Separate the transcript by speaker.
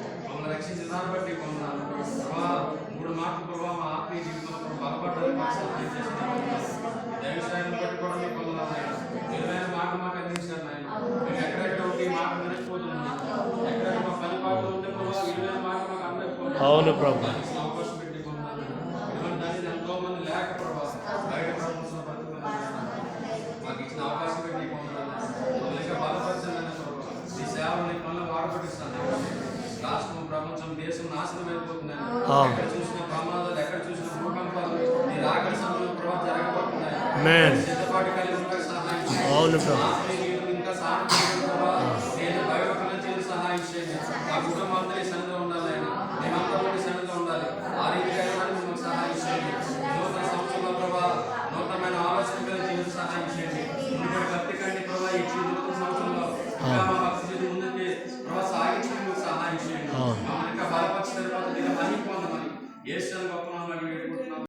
Speaker 1: వందనాలు మమ్మల్ని రక్షించిన దాన్ని బట్టి వందనాలు ప్రభా మూడు మాటలు ప్రభావ మా ఆత్మీయ జీవితంలో ప్రభు బలపడ్డానికి మాకు సహాయం చేసిన దైవశాలను బట్టి కూడా మీకు వందనాలు నాయన విలువైన మాట మాకు అందించారు నాయన మేము ఎక్కడెక్కడ ఉంటే ఈ మాట వినకపోతున్నాం ఎక్కడెక్కడ మా పని పాటలు ఉంటే ప్రభావ విలువైన మాట మాకు అందకపోతున్నాం
Speaker 2: అవును ప్రభు
Speaker 1: దానికి ఇచ్చిన అవకాశం పెట్టి పొందాను ఇటువంటి దాన్ని ఎంతో మంది లేక ప్రభావ బయట ప్రపంచంలో బతుకుతున్నారు మాకు ఇచ్చిన అవకాశం పెట్టి పొందాను ఇంకా బలపరచండి ప్రభావ ఈ సేవలు నీకు మళ్ళీ వాడబడిస్తాను దేశం నాశనం అయిపోతున్నాయి.
Speaker 2: ఆ.
Speaker 1: ఎక్కడ చూసిన ప్రమాదాలు ఎక్కడ చూసిన భూకంపాలు ఈ రాకడ సమయంలో ప్రభావ జరగబోతున్నాయి.
Speaker 2: Amen.
Speaker 1: సిద్ధపాటు కలిగి ఉండడానికి సహాయం ఇంకా సాధించడం ప్రభావ నేను భయపడడం చేసి సహాయం చేయండి. మా కుటుంబం అందరి సన్నిధిలో ఉండాలి ఆయన. మేమందరం ఉండి సన్నిధిలో ఉండాలి. ఆ రీతిగా ఇవ్వడానికి మాకు సహాయం చేయండి. నూతన సంవత్సరంలో ప్రభావ నూతనమైన ఆలోచన కలిగి జీవితం సహాయం చేయండి. మునుపటి భక్తి కండి ప్రభావ ఈ జీవిత సంవత్సరంలో ఇంకా మా భక్తి జీవితం ముందుకి ప్రభావ సాగించడానికి మాకు సహాయం చేయండి. ఏ గొప్ప